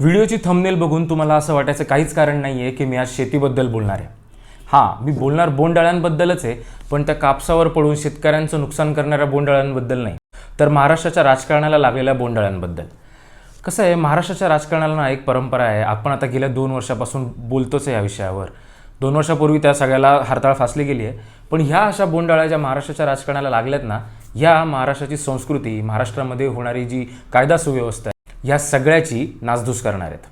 व्हिडिओची thumbnail बघून तुम्हाला असं वाटायचं काहीच कारण नाही आहे की मी आज शेतीबद्दल बोलणार आहे. हां मी बोलणार बोंडाळ्यांबद्दलच आहे पण त्या कापसावर पडून शेतकऱ्यांचं नुकसान करणाऱ्या बोंडाळ्यांबद्दल नाही. तर महाराष्ट्राच्या राजकारणाला लागलेल्या बोंडाळ्यांबद्दल कसं आहे महाराष्ट्राच्या राजकारणाला ना एक परंपरा आहे. आपण आता गेल्या दोन वर्षापासून बोलतोच आहे या विषयावर. दोन वर्षापूर्वी त्या सगळ्याला हरताळ फासली गेली आहे. पण ह्या अशा बोंडाळ्या ज्या महाराष्ट्राच्या राजकारणाला लागल्यात ना ह्या महाराष्ट्राची संस्कृती महाराष्ट्रामध्ये होणारी जी कायदा सुव्यवस्था आहे ह्या सगळ्याची नासधूस करणार आहेत.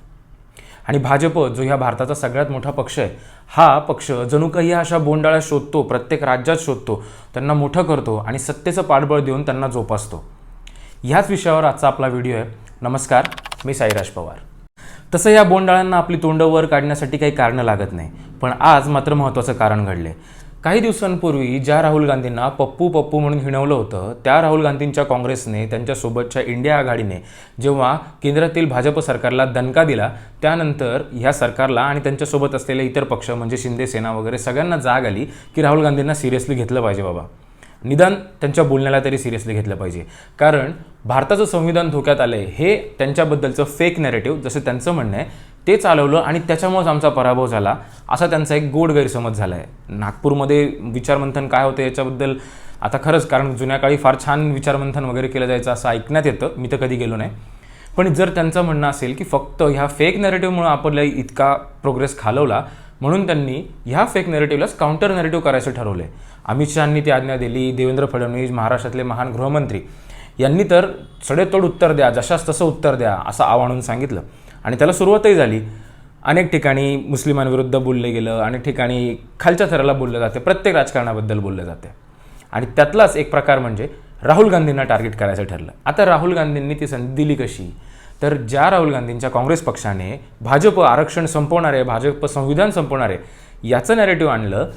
आणि भाजप जो ह्या भारताचा सगळ्यात मोठा पक्ष आहे हा पक्ष जणू काही अशा बोंडाळ्या शोधतो प्रत्येक राज्यात शोधतो त्यांना मोठं करतो आणि सत्तेचं पाठबळ देऊन त्यांना जोपासतो. ह्याच विषयावर आजचा आपला व्हिडिओ आहे. नमस्कार मी साईराज पवार. तसं या बोंडाळ्यांना आपली तोंड वर काढण्यासाठी काही कारणं लागत नाही पण आज मात्र महत्त्वाचं कारण घडले काही दिवसांपूर्वी ज्या राहुल गांधींना पप्पू पप्पू म्हणून हिणवलं होतं त्या राहुल गांधींच्या काँग्रेसने त्यांच्यासोबतच्या इंडिया आघाडीने जेव्हा केंद्रातील भाजप सरकारला दणका दिला त्यानंतर ह्या सरकारला आणि त्यांच्यासोबत असलेले इतर पक्ष म्हणजे शिंदे सेना वगैरे सगळ्यांना जाग आली की राहुल गांधींना सिरियसली घेतलं पाहिजे बाबा. निदान त्यांच्या बोलण्याला तरी सिरियसली घेतलं पाहिजे. कारण भारताचं संविधान धोक्यात आलंय हे त्यांच्याबद्दलचं फेक नॅरेटिव्ह जसं त्यांचं म्हणणं आहे ते चालवलं आणि त्याच्यामुळेच आमचा पराभव झाला. असा त्यांचा एक गोड गैरसमज झाला आहे नागपूरमध्ये विचारमंथन काय होतं याच्याबद्दल आता खरंच कारण जुन्या काळी फार छान विचारमंथन वगैरे केलं जायचं असं ऐकण्यात येतं. मी तर कधी गेलो नाही. पण जर त्यांचं म्हणणं असेल की फक्त ह्या फेक नॅरेटिव्हमुळे आपल्याला इतका प्रोग्रेस खालवला म्हणून त्यांनी ह्या फेक नॅरेटिव्हलाच काउंटर नॅरेटिव्ह करायचं ठरवलं आहे अमित शहानी ती आज्ञा दिली देवेंद्र फडणवीस महाराष्ट्रातले महान गृहमंत्री. यांनी तर सडेतोड उत्तर द्या जशास तसं उत्तर द्या असं आव्हानून सांगितलं. आणि त्याला सुरुवातही झाली. अनेक ठिकाणी मुस्लिमांविरुद्ध बोललं गेलं अनेक ठिकाणी खालच्या थराला बोललं जाते प्रत्येक राजकारणाबद्दल बोललं जाते. आणि त्यातलाच एक प्रकार म्हणजे राहुल गांधींना टार्गेट करायचं ठरलं. आता राहुल गांधींनी ती संधी दिली कशी? तर ज्या राहुल गांधींच्या काँग्रेस पक्षाने भाजप आरक्षण संपवणार आहे भाजप संविधान संपवणार आहे याचं नॅरेटिव्ह आणलं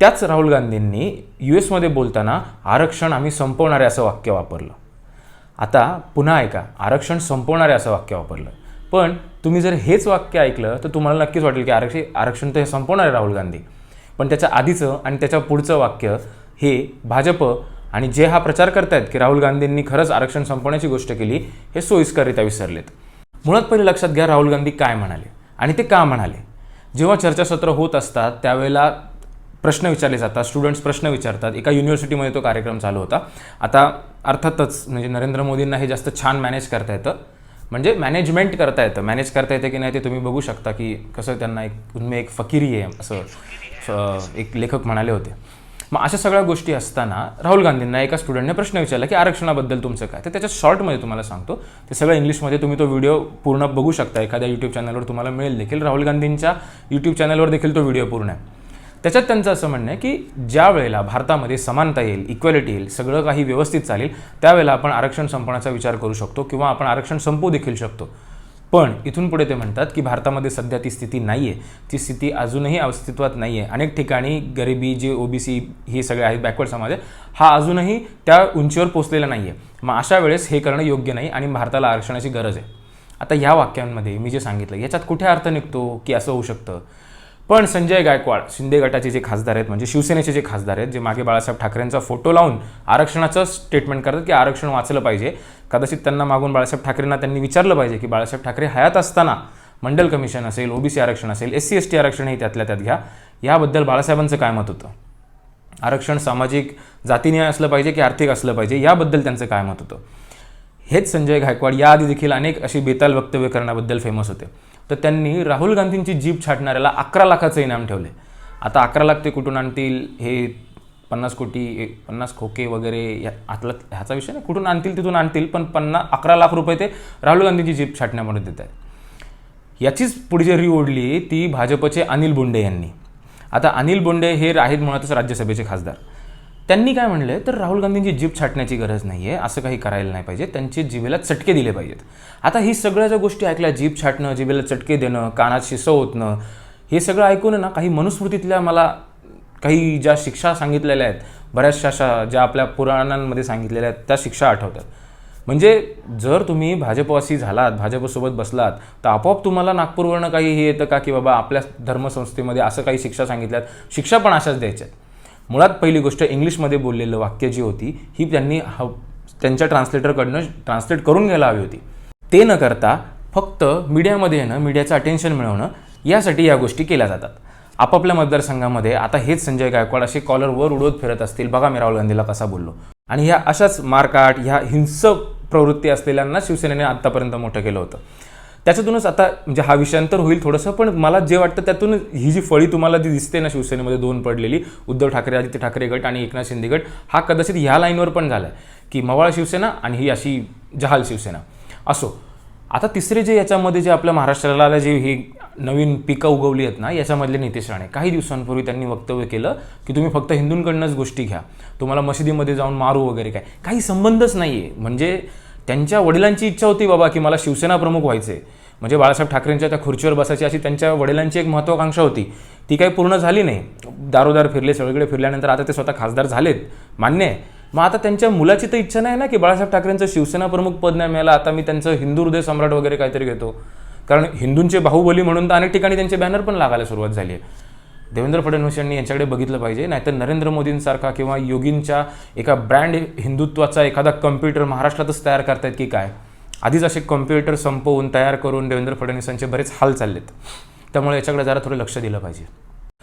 त्याच राहुल गांधींनी यू एसमध्ये बोलताना आरक्षण आम्ही संपवणार आहे असं वाक्य वापरलं. आता पुन्हा ऐका आरक्षण संपवणार आहे असं वाक्य वापरलं. पण तुम्ही जर हेच वाक्य ऐकलं तर तुम्हाला नक्कीच वाटेल की आरक्षण आरक्षण तर हे संपवणार आहे राहुल गांधी. पण त्याच्या आधीचं आणि त्याच्या पुढचं वाक्य हे भाजप आणि जे हा प्रचार करतायत की राहुल गांधींनी खरंच आरक्षण संपवण्याची गोष्ट केली हे सोयीस्कररित्या विसरलेत. मुळात पहिले लक्षात घ्या राहुल गांधी काय म्हणाले आणि ते का म्हणाले. जेव्हा चर्चासत्र होत असतात त्यावेळेला प्रश्न विचारले जातात स्टुडंट्स प्रश्न विचारतात. एका युनिव्हर्सिटीमध्ये तो कार्यक्रम चालू होता. आता अर्थातच म्हणजे नरेंद्र मोदींना हे जास्त छान मॅनेज करता येतं. म्हणजे मॅनेजमेंट करता येतं. मॅनेज करता येतं की नाही ते तुम्ही बघू शकता की कसं त्यांना एक उनमे एक फकिरी आहे असं एक लेखक म्हणाले होते. मग अशा सगळ्या गोष्टी असताना राहुल गांधींना एका स्टुडंटने प्रश्न विचारला की आरक्षणाबद्दल तुमचं काय? तर त्याच्या शॉर्टमध्ये तुम्हाला सांगतो. ते सगळं इंग्लिशमध्ये तुम्ही तो व्हिडिओ पूर्ण बघू शकता. एखाद्या यूट्यूब चॅनलवर तुम्हाला मिळेल देखील. राहुल गांधींच्या यूट्यूब चॅनलवर देखील तो व्हिडिओ पूर्ण आहे. त्याच्यात त्यांचं असं म्हणणं आहे की ज्या वेळेला भारतामध्ये समानता येईल इक्वॅलिटी येईल सगळं काही व्यवस्थित चालेल त्यावेळेला आपण आरक्षण संपवण्याचा विचार करू शकतो किंवा आपण आरक्षण संपवू देखील शकतो. पण इथून पुढे ते म्हणतात की भारतामध्ये सध्या ती स्थिती नाही आहे ती स्थिती अजूनही अस्तित्वात नाही आहे अनेक ठिकाणी गरिबी जे ओबीसी हे सगळे आहेत बॅकवर्ड समाज आहे हा अजूनही त्या उंचीवर पोचलेला नाही आहे मग अशा वेळेस हे करणं योग्य नाही आणि भारताला आरक्षणाची गरज आहे. आता ह्या वाक्यांमध्ये मी जे सांगितलं याच्यात कुठे अर्थ निघतो की असं होऊ शकतं? पण संजय गायकवाड शिंदे गटाचे जे खासदार आहेत म्हणजे शिवसेनेचे जे खासदार आहेत जे मागे बाळासाहेब ठाकरेंचा फोटो लावून आरक्षणाचं स्टेटमेंट करतात की आरक्षण वाचलं पाहिजे. कदाचित त्यांना मागून बाळासाहेब ठाकरेंना त्यांनी विचारलं पाहिजे की बाळासाहेब ठाकरे हयात असताना मंडल कमिशन असेल ओबीसी आरक्षण असेल एस सी एस टी आरक्षणही त्यातल्या त्यात घ्या. याबद्दल बाळासाहेबांचं काय मत होतं? आरक्षण सामाजिक जातीने असलं पाहिजे की आर्थिक असलं पाहिजे? याबद्दल त्यांचं काय मत होतं? हेच संजय गायकवाड याआधी देखील अनेक अशी बेताल वक्तव्य करण्याबद्दल फेमस होते. तर त्यांनी राहुल गांधींची जीप छाटणाऱ्याला अकरा लाखाचं इनाम ठेवले आता अकरा लाख ते कुठून आणतील हे पन्नास कोटी पन्नास खोके वगैरे या आतला ह्याचा विषय नाही. कुठून आणतील तिथून आणतील पण पन्ना अकरा लाख रुपये ते राहुल गांधींची जीप छाटण्यामध्ये देत आहेत. याचीच पुढे जे री ओढली ती भाजपचे अनिल बोंडे यांनी. आता अनिल बोंडे हे आहेत मुळातच राज्यसभेचे खासदार. त्यांनी काय म्हणलं तर राहुल गांधींची जीभ छाटण्याची गरज नाही आहे असं काही करायला नाही पाहिजे. त्यांचे जिभेला चटके दिले पाहिजेत. आता ही सगळ्या ज्या गोष्टी ऐकल्या जीभ छाटणं जिभेला चटके देणं कानात शिसं होतणं हे सगळं ऐकून ना काही मनुस्मृतीतल्या मला काही ज्या शिक्षा सांगितलेल्या आहेत बऱ्याचशा अशा ज्या आपल्या पुराणांमध्ये सांगितलेल्या आहेत त्या शिक्षा आठवतात. म्हणजे जर तुम्ही भाजपवासी झालात भाजपसोबत बसलात तर आपोआप तुम्हाला नागपूरवरनं काही हे येतं का की बाबा आपल्या धर्मसंस्थेमध्ये असं काही शिक्षा सांगितल्यात? शिक्षा पण अशाच द्यायच्यात. मुळात पहिली गोष्ट इंग्लिशमध्ये बोललेलं वाक्य जी होती ही त्यांनी ह त्यांच्या ट्रान्सलेटरकडनं ट्रान्सलेट करून घ्यायला हवी होती. ते न करता फक्त मीडियामध्ये येणं मीडियाचं अटेन्शन मिळवणं यासाठी या गोष्टी केल्या जातात. आपापल्या मतदारसंघामध्ये आता हेच संजय गायकवाड असे कॉलर वर उडवत फिरत असतील बघा मी राहुल गांधीला कसा बोललो. आणि ह्या अशाच मारकाट ह्या हिंसक प्रवृत्ती असलेल्यांना शिवसेनेने आत्तापर्यंत मोठं केलं होतं. त्याच्यातूनच आता म्हणजे हा विषयांतर होईल थोडंसं पण मला जे वाटतं त्यातून ही जी फळी तुम्हाला जी दिसते ना शिवसेनेमध्ये दोन पडलेली उद्धव ठाकरे आदित्य ठाकरे गट आणि एकनाथ शिंदे गट हा कदाचित ह्या लाईनवर पण झाला आहे की मवाळ शिवसेना आणि ही अशी जहाल शिवसेना. असो आता तिसरे जे याच्यामध्ये जे आपल्या महाराष्ट्राला जे ही नवीन पिकं उगवली आहेत ना याच्यामधले नितेश राणे काही दिवसांपूर्वी त्यांनी वक्तव्य केलं की तुम्ही फक्त हिंदूंकडनंच गोष्टी घ्या. तुम्हाला मशिदीमध्ये जाऊन मारू वगैरे काय काही संबंधच नाही आहे म्हणजे त्यांच्या वडिलांची इच्छा होती बाबा की मला शिवसेना प्रमुख व्हायचे म्हणजे बाळासाहेब ठाकरेंच्या त्या खुर्चीवर बसायची अशी त्यांच्या वडिलांची एक महत्त्वाकांक्षा होती. ती काही पूर्ण झाली नाही. दारोदार फिरले सगळीकडे फिरल्यानंतर आता ते स्वतः खासदार झालेत. मान्य आहे. मग आता त्यांच्या मुलाची तर इच्छा नाही ना की बाळासाहेब ठाकरेंचं शिवसेना प्रमुख पद नाही मिळालं आता मी त्यांचं हिंदू हृदय सम्राट वगैरे काहीतरी घेतो. कारण हिंदूंचे बाहुबली म्हणून तर अनेक ठिकाणी त्यांचे बॅनर पण लागायला सुरुवात झाली आहे. देवेंद्र फडणवीस यांनी यांच्याकडे बघितलं पाहिजे. नाहीतर नरेंद्र मोदींसारखा किंवा योगींच्या एका ब्रँड हिंदुत्वाचा एखादा कम्प्युटर महाराष्ट्रातच तयार करतायत की काय? आधीच असे कम्प्युटर संपवून तयार करून देवेंद्र फडणवीसांचे बरेच हाल चाललेत. त्यामुळे याच्याकडे जरा थोडं लक्ष दिलं पाहिजे.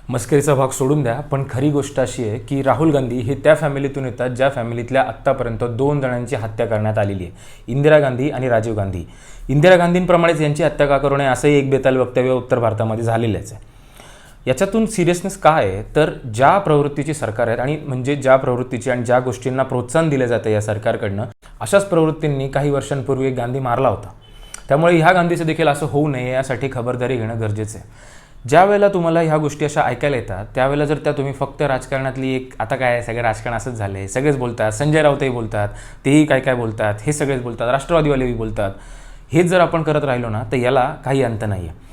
मस्करीचा भाग सोडून द्या पण खरी गोष्ट अशी आहे की राहुल गांधी हे त्या फॅमिलीतून येतात ज्या फॅमिलीतल्या आत्तापर्यंत दोन जणांची हत्या करण्यात आलेली आहे. इंदिरा गांधी आणि राजीव गांधी. इंदिरा गांधींप्रमाणेच यांची हत्या का करू नये असंही एक बेताल वक्तव्य उत्तर भारतामध्ये झालेलंच आहे. याच्यातून सिरियसनेस काय आहे? तर ज्या प्रवृत्तीची सरकार आहेत आणि म्हणजे ज्या प्रवृत्तीची आणि ज्या गोष्टींना प्रोत्साहन दिलं जातं या सरकारकडनं अशाच प्रवृत्तींनी काही वर्षांपूर्वी एक गांधी मारला होता. त्यामुळे ह्या गांधीचं देखील असं होऊ नये यासाठी खबरदारी घेणं गरजेचं आहे. ज्या वेळेला तुम्हाला ह्या गोष्टी अशा ऐकायला येतात त्यावेळेला जर त्या तुम्ही फक्त राजकारणातली एक आता काय आहे, सगळं राजकारण असंच झालं सगळेच बोलतात संजय राऊतही बोलतात तेही काय काय बोलतात हे सगळेच बोलतात राष्ट्रवादीवालेही बोलतात. हेच जर आपण करत राहिलो ना तर याला काही अंत नाही आहे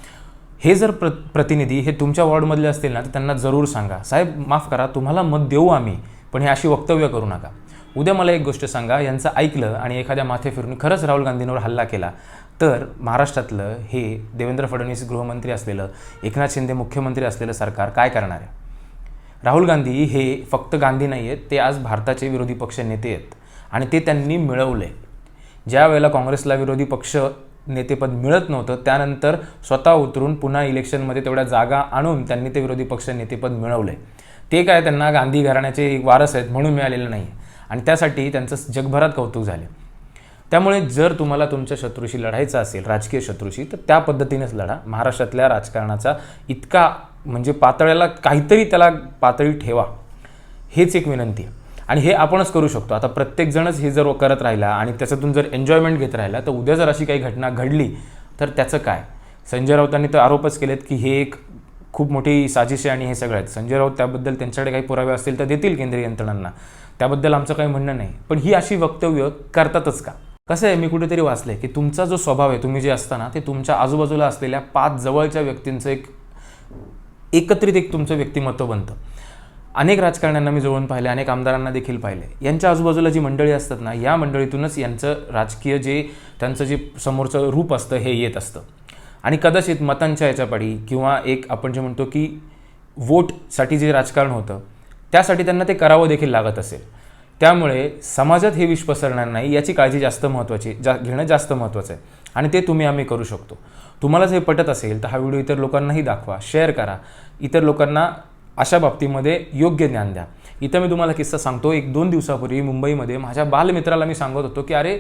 हे जर प्र प्रतिनिधी हे तुमच्या वॉर्डमधले असतील ना तर त्यांना जरूर सांगा. साहेब माफ करा तुम्हाला मत देऊ आम्ही पण हे अशी वक्तव्य करू नका. उद्या मला एक गोष्ट सांगा यांचं ऐकलं आणि एखाद्या माथे फिरून खरंच राहुल गांधींवर हल्ला केला तर महाराष्ट्रातलं हे देवेंद्र फडणवीस गृहमंत्री असलेलं एकनाथ शिंदे मुख्यमंत्री असलेलं सरकार काय करणार आहे? राहुल गांधी हे फक्त गांधी नाही आहेत ते आज भारताचे विरोधी पक्ष नेते आहेत आणि ते त्यांनी मिळवले ज्या वेळेला काँग्रेसला विरोधी पक्ष नेतेपद मिळत नव्हतं. त्यानंतर स्वतः उतरून पुन्हा इलेक्शनमध्ये तेवढ्या जागा आणून त्यांनी ते विरोधी पक्ष नेतेपद मिळवले. ते काय त्यांना गांधी घराण्याचे एक वारस आहेत म्हणून मिळालेलं नाही. आणि त्यासाठी त्यांचं जगभरात कौतुक झाले. त्यामुळे जर तुम्हाला तुमच्या शत्रूशी लढायचं असेल राजकीय शत्रूशी तर त्या पद्धतीनेच लढा. महाराष्ट्रातल्या राजकारणाचा इतका म्हणजे पातळ्याला काहीतरी त्याला पातळी ठेवा. हेच एक विनंती आहे. आणि हे आपणच करू शकतो. आता प्रत्येकजणच हे जर करत राहिला आणि त्याच्यातून जर एन्जॉयमेंट घेत राहिला तर उद्या जर अशी काही घटना घडली तर त्याचं काय? संजय राऊतांनी तर आरोपच केलेत की हे एक खूप मोठी साजिश आहे आणि हे सगळं आहेत. संजय राऊत त्याबद्दल त्यांच्याकडे काही पुरावे असतील तर देतील केंद्रीय यंत्रणांना. त्याबद्दल आमचं काही म्हणणं नाही. पण ही अशी वक्तव्य करतातच का? कसं आहे? मी कुठेतरी वाचले की तुमचा जो स्वभाव आहे तुम्ही जे असताना ते तुमच्या आजूबाजूला असलेल्या पाच जवळच्या व्यक्तींचं एक एकत्रित एक तुमचं व्यक्तिमत्व बनतं. अनेक राजकारण्यांना मी जवळून पाहिले अनेक आमदारांना देखील पाहिले. यांच्या आजूबाजूला जी मंडळी असतात ना या मंडळीतूनच यांचं राजकीय जे त्यांचं जे समोरचं रूप असतं हे येत असतं. आणि कदाचित मतांच्या याच्यापाडी किंवा एक आपण जे म्हणतो की वोटसाठी जे राजकारण होतं त्यासाठी त्यांना ते करावं देखील लागत असेल. त्यामुळे समाजात हे विष पसरणार नाही याची काळजी जास्त महत्त्वाची जा घेणं जास्त महत्त्वाचं आहे. आणि ते तुम्ही आम्ही करू शकतो. तुम्हाला जर हे पटत असेल तर हा व्हिडिओ इतर लोकांनाही दाखवा शेअर करा. इतर लोकांना अशा बाबतीमध्ये योग्य ज्ञान द्या. इथं मी तुम्हाला किस्सा सांगतो. एक दोन दिवसापूर्वी मुंबईमध्ये माझ्या बालमित्राला मी सांगत होतो की अरे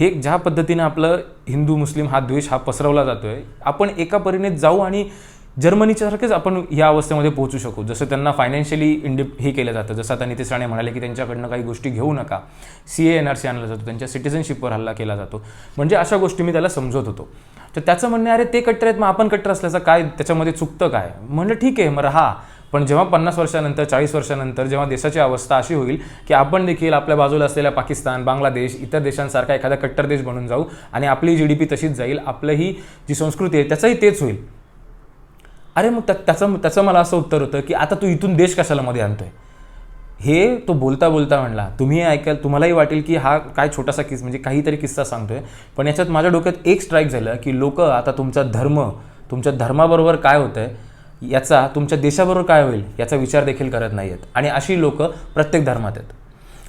हे ज्या पद्धतीने आपलं हिंदू मुस्लिम हा द्वेष हा पसरवला जातोय आपण एका परीने जाऊ आणि जर्मनीच्या सारखेच आपण या अवस्थेमध्ये पोहोचू शकू. जसं त्यांना फायनान्शियली इंडि हे केलं जातं. जसं आता नितीश राणे म्हणाले की त्यांच्याकडनं काही गोष्टी घेऊ नका. C A N R C आणला जातो. त्यांच्या सिटिझनशिपवर हल्ला केला जातो. म्हणजे अशा गोष्टी मी त्याला समजत होतो. तर त्याचं म्हणणं अरे ते कट्टर आहेत मग आपण कट्टर असल्याचं काय? त्याच्यामध्ये चुकतं काय? म्हणलं ठीक आहे मग राहा. पण जेव्हा पन्नास वर्षानंतर चाळीस वर्षानंतर जेव्हा देशाची अवस्था अशी होईल की आपण देखील आपल्या बाजूला असलेल्या पाकिस्तान बांगलादेश इतर देशांसारखा एखादा कट्टर देश बनून जाऊ आणि आपली जी डी पी तशीच जाईल आपलंही जी संस्कृती आहे त्याचंही तेच होईल. अरे मग त्या- त्याचं त्याचं मला असं उत्तर होतं की आता तू इथून देश कशाला मध्ये आणतोय? हे तो बोलता बोलता म्हणला तुम्ही ऐकाल तुम्हालाही वाटेल की हा काय छोटासा किस म्हणजे काहीतरी किस्सा सांगतोय. पण याच्यात माझ्या डोक्यात एक स्ट्राईक झालं की लोक आता तुमचा धर्म तुमच्या धर्माबरोबर काय होतं आहे याचा तुमच्या देशाबरोबर काय होईल याचा विचार देखील करत नाही आहेत आणि अशी लोक प्रत्येक धर्मात आहेत.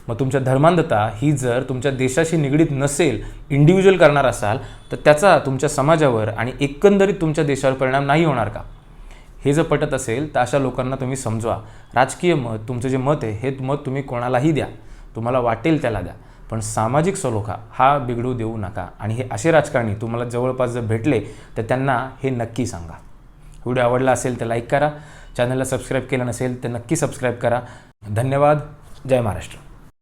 मग तुमच्या धर्मांधता ही जर तुमच्या देशाशी निगडीत नसेल इंडिव्हिज्युअल करणार असाल तर त्याचा तुमच्या समाजावर आणि एकंदरीत तुमच्या देशावर परिणाम नाही होणार का? हे जर पटत असेल तर अशा लोकांना तुम्ही समजवा. राजकीय मत तुमचं जे मत आहे हे मत तुम्ही कोणालाही द्या. तुम्हाला वाटेल त्याला द्या. पण सामाजिक सलोखा हा बिघडू देऊ नका. आणि हे असे राजकारणी तुम्हाला जवळपास जर भेटले तर त्यांना हे नक्की सांगा. व्हिडिओ आवडला असेल तर लाईक करा. चॅनलला सबस्क्राईब केलं नसेल तर नक्की सबस्क्राईब करा. धन्यवाद. जय महाराष्ट्र.